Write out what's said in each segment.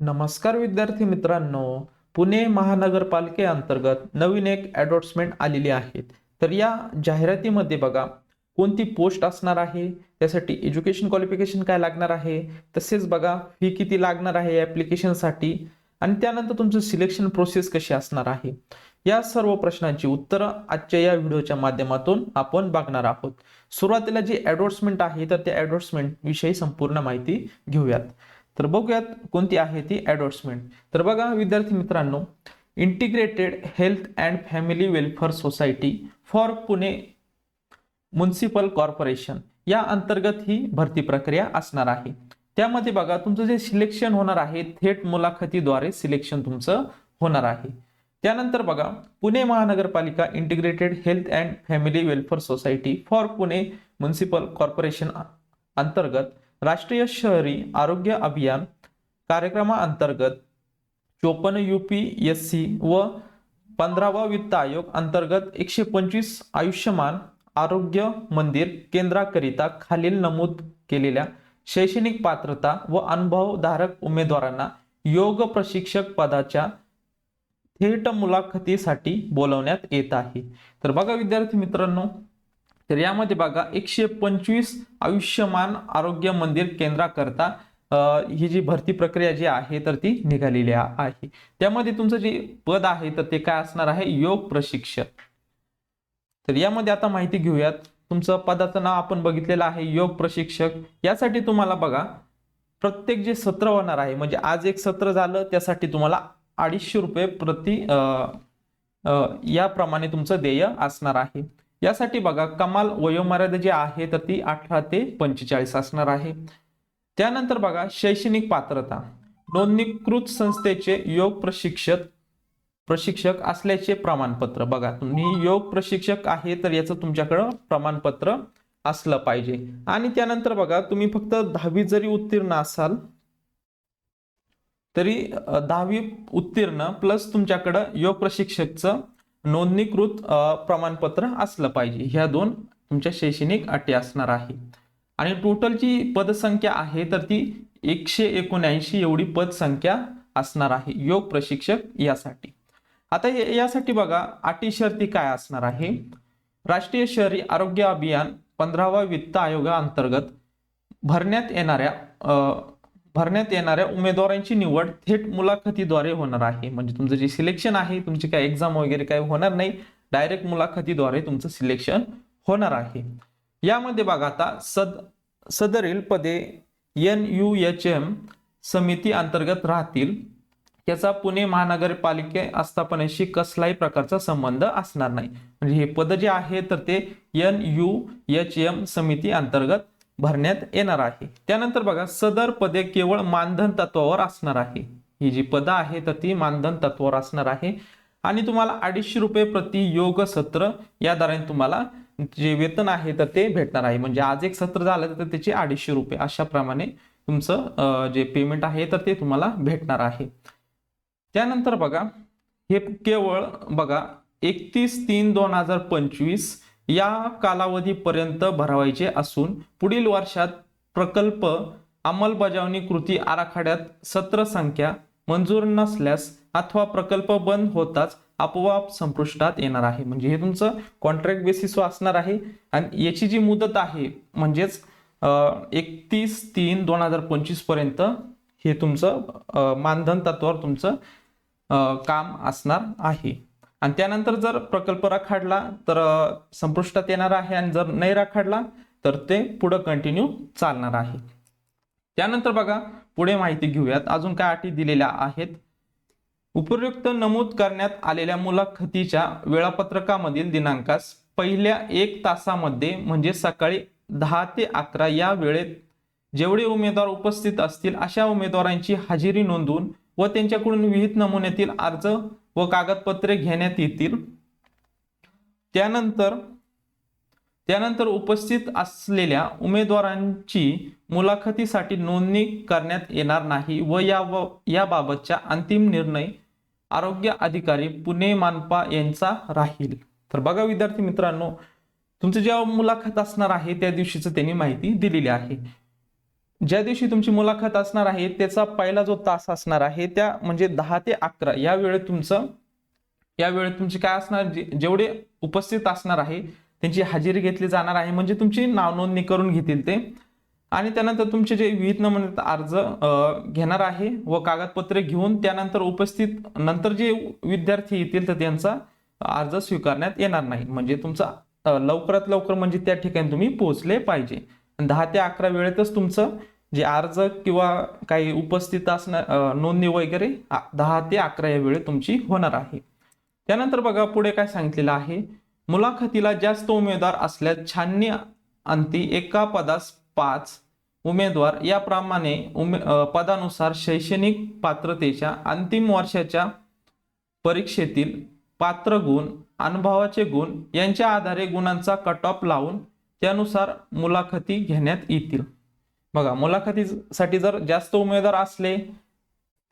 नमस्कार विद्यार्थी मित्रांनो पुणे महानगरपालिकेअंतर्गत नवीन एक ॲडव्हर्टमेंट आलेली आहेत तर या जाहिरातीमध्ये बघा कोणती पोस्ट असणार आहे त्यासाठी एज्युकेशन क्वालिफिकेशन काय लागणार आहे तसेच बघा फी किती लागणार आहे ॲप्लिकेशनसाठी आणि त्यानंतर तुमचं सिलेक्शन प्रोसेस कशी असणार आहे. या सर्व प्रश्नांची उत्तरं आजच्या या व्हिडिओच्या माध्यमातून आपण बघणार आहोत. सुरुवातीला जी ॲडव्हर्टमेंट आहे तर त्या ॲडव्हर्टमेंट विषयी संपूर्ण माहिती घेऊयात. तर बघूयात कोणती आहे ती ॲडव्हर्टमेंट तर बघा विद्यार्थी मित्रांनो integrated health and family welfare society for Pune municipal corporation या अंतर्गत ही भरती प्रक्रिया असणार आहे. त्यामध्ये बघा तुमचं जे सिलेक्शन होणार आहे थेट मुलाखतीद्वारे सिलेक्शन तुमचं होणार आहे. त्यानंतर बघा पुणे महानगरपालिका integrated health and family welfare society for Pune municipal corporation अंतर्गत राष्ट्रीय शहरी आरोग्य अभियान कार्यक्रमाअंतर्गत चोपन्न यू पी एस सी व पंधरावा वित्त आयोग अंतर्गत एकशे पंचवीस आयुष्यमान आरोग्य मंदिर केंद्राकरिता खालील नमूद केलेल्या शैक्षणिक पात्रता व अनुभवधारक उमेदवारांना योग प्रशिक्षक पदाच्या थेट मुलाखतीसाठी बोलवण्यात येत आहे. तर बघा विद्यार्थी मित्रांनो तर यामध्ये बघा एकशे पंचवीस आयुष्यमान आरोग्य मंदिर केंद्राकरता ही जी भरती प्रक्रिया जी आहे तर ती निघालेली आहे. त्यामध्ये तुमचं जे पद आहे तर ते काय असणार आहे? योग प्रशिक्षक. तर यामध्ये आता माहिती घेऊयात. तुमचं पदाचं नाव आपण बघितलेलं आहे योग प्रशिक्षक. यासाठी तुम्हाला बघा प्रत्येक जे सत्र होणार आहे म्हणजे आज एक सत्र झालं त्यासाठी तुम्हाला अडीचशे रुपये प्रति याप्रमाणे तुमचं देय असणार आहे. यासाठी बघा कमाल वयोमर्यादा जी आहे तर ती अठरा ते पंचेचाळीस असणार आहे. त्यानंतर बघा शैक्षणिक पात्रता. नोंदणीकृत संस्थेचे योग प्रशिक्षक प्रशिक्षक असल्याचे प्रमाणपत्र. बघा तुम्ही योग प्रशिक्षक आहे तर याचं तुमच्याकडं प्रमाणपत्र असलं पाहिजे. आणि त्यानंतर बघा तुम्ही फक्त दहावी जरी उत्तीर्ण असाल तरी दहावी उत्तीर्ण प्लस तुमच्याकडं योग प्रशिक्षकचं नोंदणीकृत प्रमाणपत्र असलं पाहिजे. ह्या दोन तुमच्या शैक्षणिक अटी असणार आहे आणि टोटल जी पदसंख्या आहे तर ती एकशे एकोणऐंशी एवढी पदसंख्या असणार आहे. योग प्रशिक्षक यासाठी. आता यासाठी बघा अटी शर्ती काय असणार आहे? राष्ट्रीय शहरी आरोग्य अभियान पंधरावा वित्त आयोगाअंतर्गत भरण्यात येणाऱ्या भरण्यात येणाऱ्या उमेदवारांची निवड थेट मुलाखतीद्वारे होणार आहे. म्हणजे तुमचं जे सिलेक्शन आहे तुमची काय एक्झाम वगैरे काय होणार नाही डायरेक्ट मुलाखतीद्वारे तुमचं सिलेक्शन होणार आहे. यामध्ये बघा आता सद सदरील पदे एन यू एच एम समिती अंतर्गत राहतील. याचा पुणे महानगरपालिके आस्थापनेशी कसलाही प्रकारचा संबंध असणार नाही. म्हणजे हे पद जे आहे तर ते एन यू एच एम समिती अंतर्गत भरण्यात येणार आहे. त्यानंतर बघा सदर पदे केवळ मानधन तत्वावर असणार आहे. ही जी पदं आहे तर ती मानधन तत्वावर असणार आहे. आणि तुम्हाला अडीचशे रुपये प्रति योग सत्र या दराने तुम्हाला जे वेतन आहे तर ते भेटणार आहे. म्हणजे आज एक सत्र झालं तर त्याचे अडीचशे रुपये. अशा प्रमाणे तुमचं जे पेमेंट आहे तर ते तुम्हाला भेटणार आहे. त्यानंतर बघा हे केवळ बघा एकतीस तीन दोन हजार पंचवीस या कालावधीपर्यंत भरवायचे असून पुढील वर्षात प्रकल्प अंमलबजावणी कृती आराखड्यात सत्र संख्या मंजूर नसल्यास अथवा प्रकल्प बंद होताच आपोआप संपुष्टात येणार आहे. म्हणजे हे तुमचं कॉन्ट्रॅक्ट बेसिसवर असणार आहे. आणि याची जी मुदत आहे म्हणजेच एकतीस तीन दोन हजार पंचवीसपर्यंत हे तुमचं मानधन तत्वावर तुमचं काम असणार आहे. आणि त्यानंतर जर प्रकल्प राखाडला तर संपुष्टात येणार आहे आणि जर नाही राखाडला तर ते पुढं कंटिन्यू चालणार आहे. त्यानंतर बघा पुढे माहिती घेऊयात. अजून काय अटी दिलेल्या आहेत? उपयुक्त नमूद करण्यात आलेल्या मुलाखतीच्या वेळापत्रकामधील दिनांकास पहिल्या एक तासामध्ये म्हणजे सकाळी दहा ते अकरा या वेळेत जेवढे उमेदवार उपस्थित असतील अशा उमेदवारांची हजेरी नोंदवून व त्यांच्याकडून विहित नमुन्यातील अर्ज व कागदपत्रे घेण्यात येतील. त्यानंतर त्यानंतर उपस्थित असलेल्या उमेदवारांची मुलाखतीसाठी नोंदणी करण्यात येणार नाही व या व याबाबतचा अंतिम निर्णय आरोग्य अधिकारी पुणे मानपा यांचा राहील. तर बघा विद्यार्थी मित्रांनो तुमचं जेव्हा मुलाखत असणार आहे त्या दिवशीच त्यांनी माहिती दिलेली आहे. ज्या दिवशी तुमची मुलाखत असणार आहे त्याचा पहिला जो तास असणार आहे त्या म्हणजे दहा ते अकरा. या वेळेत तुमचं या वेळेत तुमची काय असणार? जेवढे उपस्थित असणार आहे त्यांची हजेरी घेतली जाणार आहे म्हणजे तुमची नावनोंदणी करून घेतील ते. आणि त्यानंतर तुमचे जे विहित नमुन्यात अर्ज घेणार आहे व कागदपत्रे घेऊन त्यानंतर उपस्थित नंतर जे विद्यार्थी येतील तर त्यांचा अर्ज स्वीकारण्यात येणार नाही. म्हणजे तुमचा लवकरात लवकर म्हणजे त्या ठिकाणी तुम्ही पोहोचले पाहिजे. दहा ते अकरा वेळेतच तुमचं जे अर्ज किंवा काही उपस्थित असणार नोंदणी वगैरे दहा ते अकरा या वेळेत तुमची होणार आहे. त्यानंतर बघा पुढे काय सांगितलेलं आहे. मुलाखतीला जास्त उमेदवार असल्यास छाननी अंती एका पदास पाच उमेदवार. याप्रमाणे उमे पदानुसार शैक्षणिक पात्रतेच्या अंतिम वर्षाच्या परीक्षेतील पात्र गुण अनुभवाचे गुण यांच्या आधारे गुणांचा कट ऑफ लावून त्यानुसार मुलाखती घेण्यात येतील. बघा मुलाखतीसाठी जर जास्त उमेदवार असले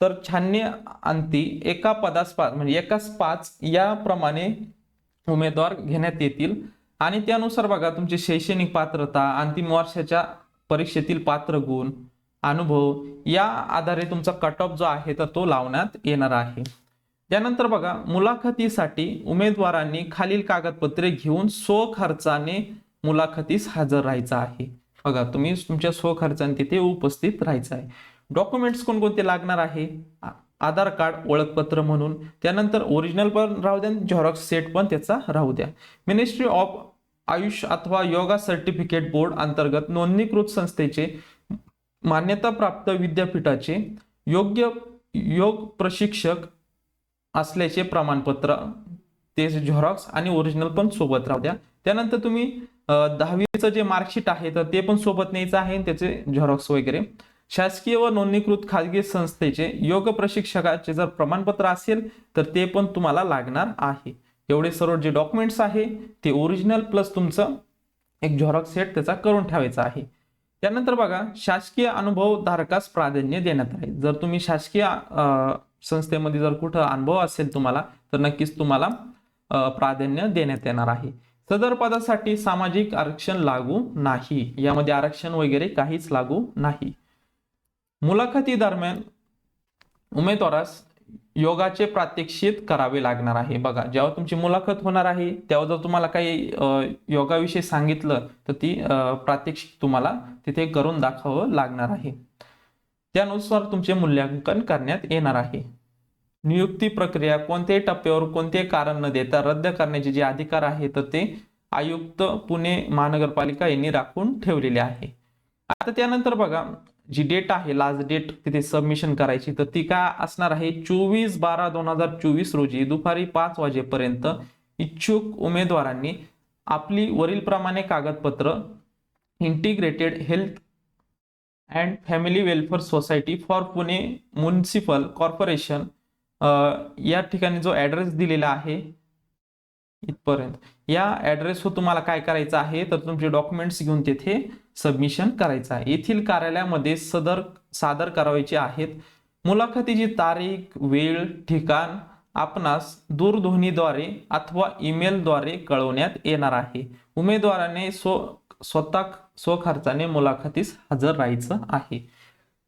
तर छान्य अंती एका पदास पाच म्हणजे एकाच पाच याप्रमाणे उमेदवार घेण्यात येतील. आणि त्यानुसार बघा तुमची शैक्षणिक पात्रता अंतिम वर्षाच्या परीक्षेतील पात्र गुण अनुभव या आधारे तुमचा कट ऑफ जो आहे तर तो लावण्यात येणार आहे. त्यानंतर बघा मुलाखतीसाठी उमेदवारांनी खालील कागदपत्रे घेऊन स्वखर्चाने मुलाखतीस हजर राहायचं आहे. बघा तुम्ही तुमच्या स्वखर्चाने तिथे उपस्थित राहायचं आहे. डॉक्युमेंट्स कोणकोणते लागणार आहे? आधार कार्ड ओळखपत्र म्हणून. त्यानंतर ओरिजिनल पण राहू द्या झेरॉक्स सेट पण त्याचा राहू द्या. मिनिस्ट्री ऑफ आयुष अथवा योगा सर्टिफिकेट बोर्ड अंतर्गत नोंदणीकृत संस्थेचे मान्यताप्राप्त विद्यापीठाचे योग्य योग प्रशिक्षक असल्याचे प्रमाणपत्र ते झेरॉक्स आणि ओरिजिनल पण सोबत राहू द्या. त्यानंतर तुम्ही दहावीचं जे मार्कशीट आहे तर ते पण सोबत न्यायचं आहे त्याचे झेरॉक्स वगैरे. शासकीय व नोंदणीकृत खाजगी संस्थेचे योग प्रशिक्षकाचे जर प्रमाणपत्र असेल तर ते पण तुम्हाला लागणार आहे. एवढे सर्व जे डॉक्युमेंट्स आहे ते ओरिजिनल प्लस तुमचं एक झेरॉक्स सेट त्याचा करून ठेवायचा आहे. त्यानंतर बघा शासकीय अनुभव धारकास प्राधान्य देण्यात आहे. जर तुम्ही शासकीय संस्थेमध्ये जर कुठं अनुभव असेल तुम्हाला तर नक्कीच तुम्हाला प्राधान्य देण्यात येणार आहे. सदर पदासाठी सामाजिक आरक्षण लागू नाही. यामध्ये आरक्षण वगैरे काहीच लागू नाही. मुलाखती दरम्यान उमेदवारास योगाचे प्रात्यक्षित करावे लागणार आहे. बघा जेव्हा तुमची मुलाखत होणार आहे तेव्हा जर तुम्हाला काही योगाविषयी सांगितलं तर ती प्रात्यक्षिक तुम्हाला तिथे करून दाखवावं लागणार आहे. त्यानुसार तुमचे मूल्यांकन करण्यात येणार आहे. नियुक्ती प्रक्रिया कोणत्याही टप्प्यावर कोणतेही कारण न देता रद्द करण्याचे जे अधिकार आहे तर ते आयुक्त पुणे महानगरपालिका यांनी राखून ठेवलेले आहे. आता त्यानंतर बघा जी डेट आहे लास्ट डेट तिथे सबमिशन करायची तर ती काय असणार आहे? चोवीस बारा दोन हजार चोवीस रोजी दुपारी पाच वाजेपर्यंत इच्छुक उमेदवारांनी आपली वरीलप्रमाणे कागदपत्र integrated health and family welfare society for Pune municipal corporation या ठिकाणी जो ॲड्रेस दिलेला आहे इथपर्यंत. या ॲड्रेसवर तुम्हाला काय करायचं आहे तर तुमचे डॉक्युमेंट्स घेऊन तेथे सबमिशन करायचं आहे. येथील कार्यालयामध्ये सदर सादर करायचे आहेत. मुलाखतीची तारीख वेळ ठिकाण आपणास दूरध्वनीद्वारे अथवा ईमेलद्वारे कळवण्यात येणार आहे. उमेदवाराने स्व स्वतः स्वखर्चाने मुलाखतीस हजर राहायचं आहे.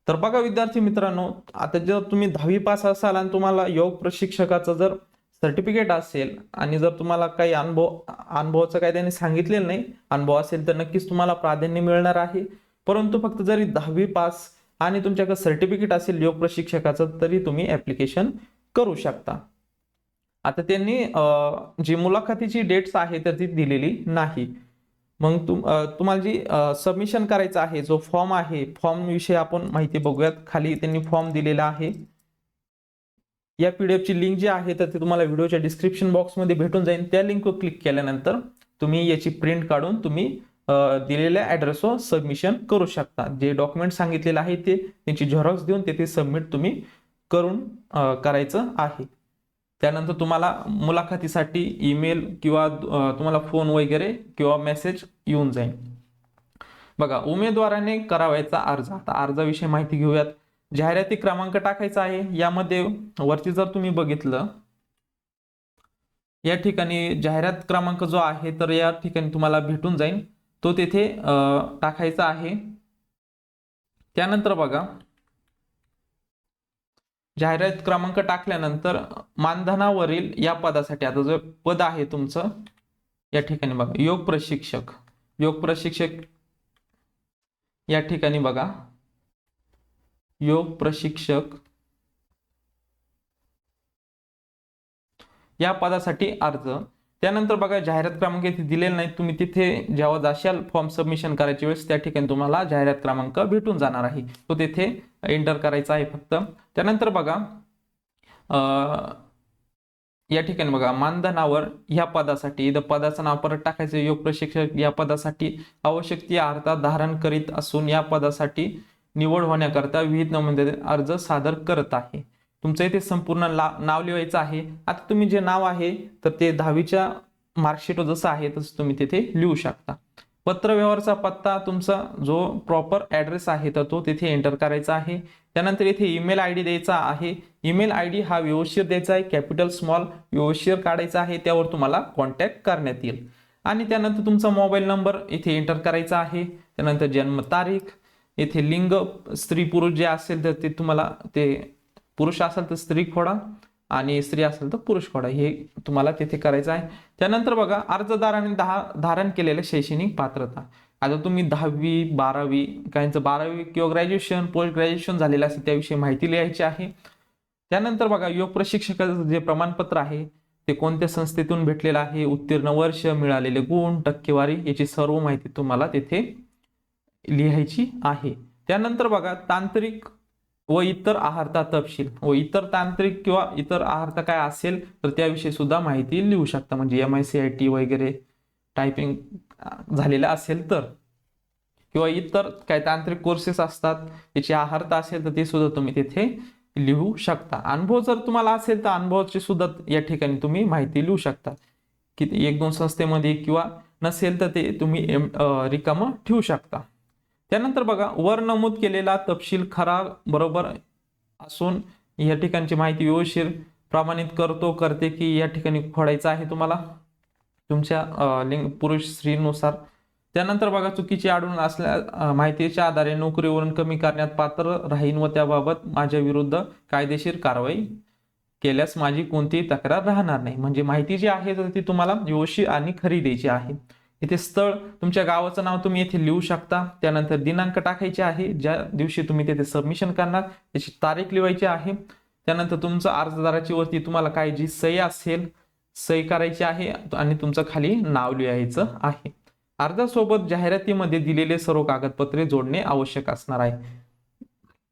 तर बघा विद्यार्थी मित्रांनो आता जर तुम्ही दहावी पास असाल आणि तुम्हाला योग प्रशिक्षकाचं जर सर्टिफिकेट असेल आणि जर तुम्हाला काही अनुभव अनुभवाचं काही त्यांनी सांगितलेलं नाही अनुभव असेल तर नक्कीच तुम्हाला प्राधान्य मिळणार आहे. परंतु फक्त जरी दहावी पास आणि तुमच्याकडे सर्टिफिकेट असेल योग प्रशिक्षकाचं तरी तुम्ही ऍप्लिकेशन करू शकता. आता त्यांनी जी मुलाखतीची डेट्स आहे तर ती दिलेली नाही. मग तुम तुम्हाला जी सबमिशन करायचं आहे जो फॉर्म आहे फॉर्म विषयी आपण माहिती बघूयात. खाली त्यांनी फॉर्म दिलेला आहे. या पी डी एफची लिंक जी आहे तर ती तुम्हाला व्हिडिओच्या डिस्क्रिप्शन बॉक्समध्ये भेटून जाईल. त्या लिंकवर क्लिक केल्यानंतर तुम्ही याची प्रिंट काढून तुम्ही दिलेल्या ॲड्रेसवर सबमिशन करू शकता. जे डॉक्युमेंट सांगितलेलं आहे ते त्यांची झेरॉक्स देऊन तेथे सबमिट तुम्ही करून करायचं आहे. त्यानंतर तुम्हाला मुलाखतीसाठी ईमेल किंवा तुम्हाला फोन वगैरे किंवा मेसेज येऊन जाईल. बघा उमेदवाराने करावायचा अर्ज. आता अर्जाविषयी माहिती घेऊयात. जाहिराती क्रमांक टाकायचा आहे. यामध्ये वरती जर तुम्ही बघितलं या ठिकाणी जाहिरात क्रमांक जो आहे तर या ठिकाणी तुम्हाला भेटून जाईल. तो तेथे टाकायचा आहे. त्यानंतर बघा जाहिरात क्रमांक टाकल्यानंतर मानधनावरील या पदासाठी आता जो पद आहे तुमचं या ठिकाणी बघा योग प्रशिक्षक योग प्रशिक्षक या ठिकाणी बघा योग प्रशिक्षक या पदासाठी अर्ज. त्यानंतर बघा जाहिरात क्रमांक इथे दिलेला नाही तुम्ही तिथे जेव्हा जाशाल फॉर्म सबमिशन करायच्या वेळेस त्या ठिकाणी तुम्हाला जाहिरात क्रमांक भेटून जाणार आहे. तो तिथे एंटर करायचा आहे फक्त. त्यानंतर बघा अं, या ठिकाणी बघा मानधनावर ह्या पदासाठी इथं पदाचं नाव परत टाकायचं योग प्रशिक्षक या पदासाठी आवश्यक ती अर्हता धारण करीत असून या पदासाठी निवड होण्याकरता विविध नमुने अर्ज सादर करत आहे. तुमचं इथे संपूर्ण नाव लिहायचं आहे. आता तुम्ही जे नाव आहे तर ते दहावीच्या मार्कशीट जसं आहे तसं तुम्ही तिथे लिहू शकता. पत्रव्यवहारचा पत्ता तुमचा जो प्रॉपर ॲड्रेस आहे तर तो तिथे एंटर करायचा आहे. त्यानंतर इथे ईमेल आय डी द्यायचा आहे. ईमेल आय डी हा व्यवस्थित द्यायचा आहे. कॅपिटल स्मॉल व्यवस्थित काढायचा आहे. त्यावर तुम्हाला कॉन्टॅक्ट करण्यात येईल. आणि त्यानंतर तुमचा मोबाईल नंबर इथे एंटर करायचा आहे. त्यानंतर जन्मतारीख येथे लिंग स्त्री पुरुष जे असेल तर ते तुम्हाला ते पुरुष असेल तर स्त्री खोडा. आणि स्त्री असेल तर पुरुष कोडा हे तुम्हाला तिथे करायचं आहे. त्यानंतर बघा अर्जदाराने दहा धारण केलेलं शैक्षणिक पात्रता. आता तुम्ही दहावी बारावी काहींचं बारावी किंवा ग्रॅज्युएशन पोस्ट ग्रॅज्युएशन झालेलं असेल त्याविषयी माहिती लिहायची आहे. त्यानंतर बघा योग प्रशिक्षकाचं जे प्रमाणपत्र आहे ते कोणत्या संस्थेतून भेटलेलं आहे? उत्तीर्ण वर्ष मिळालेले गुण टक्केवारी याची सर्व माहिती तुम्हाला तिथे लिहायची आहे. त्यानंतर बघा तांत्रिक व इतर आहारता तपशील व इतर तांत्रिक किंवा इतर आहारता काय असेल तर त्याविषयी सुद्धा माहिती लिहू शकता. म्हणजे M I C I T वगैरे टायपिंग झालेलं असेल तर. किंवा इतर काही तांत्रिक कोर्सेस असतात त्याची आहारता असेल तर ते सुद्धा तुम्ही तिथे लिहू शकता. अनुभव जर तुम्हाला असेल तर अनुभवाची सुद्धा या ठिकाणी तुम्ही माहिती लिहू शकता. की एक दोन संस्थेमध्ये किंवा नसेल तर ते तुम्ही एम रिकामं ठेवू शकता. त्यानंतर बघा वर नमूद केलेला तपशील खरा बरोबर असून या ठिकाणची माहिती व्यवस्थित प्रमाणित करतो करते की या ठिकाणी खोडायचं आहे तुम्हाला तुमच्या लिंग पुरुष स्त्रीनुसार. त्यानंतर बघा चुकीची आढळून असल्या माहितीच्या आधारे नोकरीवरून कमी करण्यात पात्र राहीन व त्याबाबत माझ्या विरुद्ध कायदेशीर कारवाई केल्यास माझी कोणतीही तक्रार राहणार नाही. म्हणजे माहिती जी आहे तर ती तुम्हाला व्यवस्थित आणि खरी द्यायची आहे. इथे स्थळ तुमच्या गावाचं नाव तुम्ही येथे लिहू शकता. त्यानंतर दिनांक टाकायचे आहे. ज्या दिवशी तुम्ही तिथे सबमिशन करणार त्याची तारीख लिहायची आहे. त्यानंतर तुमचं अर्जदाराची वरती तुम्हाला काय जी सही असेल सही करायची आहे आणि तुमचं खाली नाव लिहायचं आहे. अर्जासोबत जाहिरातीमध्ये दिलेले सर्व कागदपत्रे जोडणे आवश्यक असणार आहे.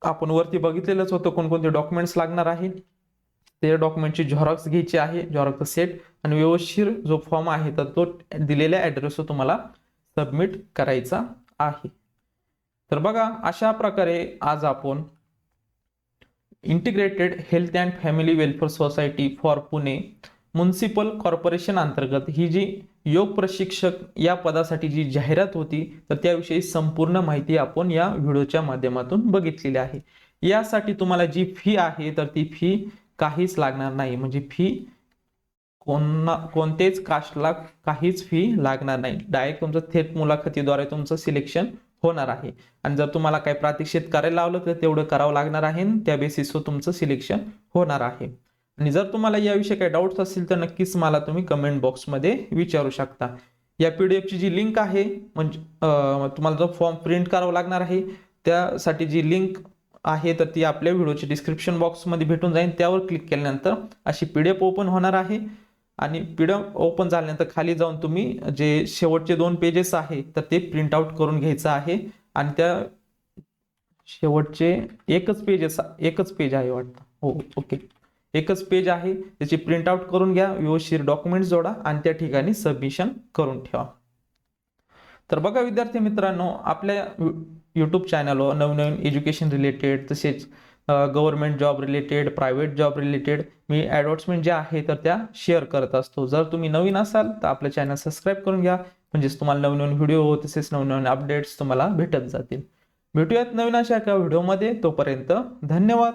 आपण वरती बघितलेलंच होतं कोणकोणते डॉक्युमेंट्स लागणार आहेत. ते डॉक्युमेंटची झेरॉक्स घ्यायची आहे झेरॉक्स सेट आणि व्यवस्थित जो फॉर्म आहे तर तो दिलेल्या ॲड्रेसवर तुम्हाला सबमिट करायचा आहे. तर बघा अशा प्रकारे आज आपण integrated health and family welfare society for Pune municipal corporation अंतर्गत ही जी योग प्रशिक्षक या पदासाठी जी जाहिरात होती तर त्याविषयी संपूर्ण माहिती आपण या व्हिडिओच्या माध्यमातून बघितलेली आहे. यासाठी तुम्हाला जी फी आहे तर ती फी काहीच लागणार नाही. म्हणजे फी कोणा कोणतेच कास्टला काहीच फी लागणार नाही. डायरेक्ट तुमचं थेट मुलाखतीद्वारे तुमचं सिलेक्शन होणार आहे. आणि जर तुम्हाला काही प्रातिक्षित करायला लावलं तर तेवढं करावं लागणार आहे आणि त्या बेसिसवर तुमचं सिलेक्शन होणार आहे. आणि जर तुम्हाला याविषयी काही डाऊट्स असतील तर नक्कीच मला तुम्ही कमेंट बॉक्समध्ये विचारू शकता. या पी डी एफची जी लिंक आहे म्हणजे तुम्हाला जो फॉर्म प्रिंट करावा लागणार आहे त्यासाठी जी लिंक आहे तर ती आपल्या व्हिडिओच्या डिस्क्रिप्शन बॉक्समध्ये भेटून जाईल. त्यावर क्लिक केल्यानंतर अशी पी डी एफ ओपन होणार आहे. आणि पी डी एफ ओपन झाल्यानंतर खाली जाऊन तुम्ही जे शेवटचे दोन पेजेस आहे तर ते प्रिंट आउट करून घ्यायचं आहे. आणि त्या शेवटचे एकच पेजेस एकच पेज आहे वाटतं. हो ओके एकच पेज आहे. त्याची प्रिंट आउट करून घ्या व्यवस्थित डॉक्युमेंट जोडा आणि त्या ठिकाणी सबमिशन करून ठेवा. तर बघा विद्यार्थी मित्रांनो आपल्या यूट्यूब चॅनलवर नवनवीन एज्युकेशन रिलेटेड तसेच government job related private job related मी ॲडव्हर्टमेंट ज्या आहे तर त्या शेअर करत असतो. जर तुम्ही नवीन असाल तर आपलं चॅनल सबस्क्राईब करून घ्या. म्हणजेच तुम्हाला नवनवीन व्हिडिओ तसेच नवनवीन अपडेट्स तुम्हाला भेटत जातील. भेटूयात नवीन अशा एका व्हिडिओमध्ये तोपर्यंत धन्यवाद.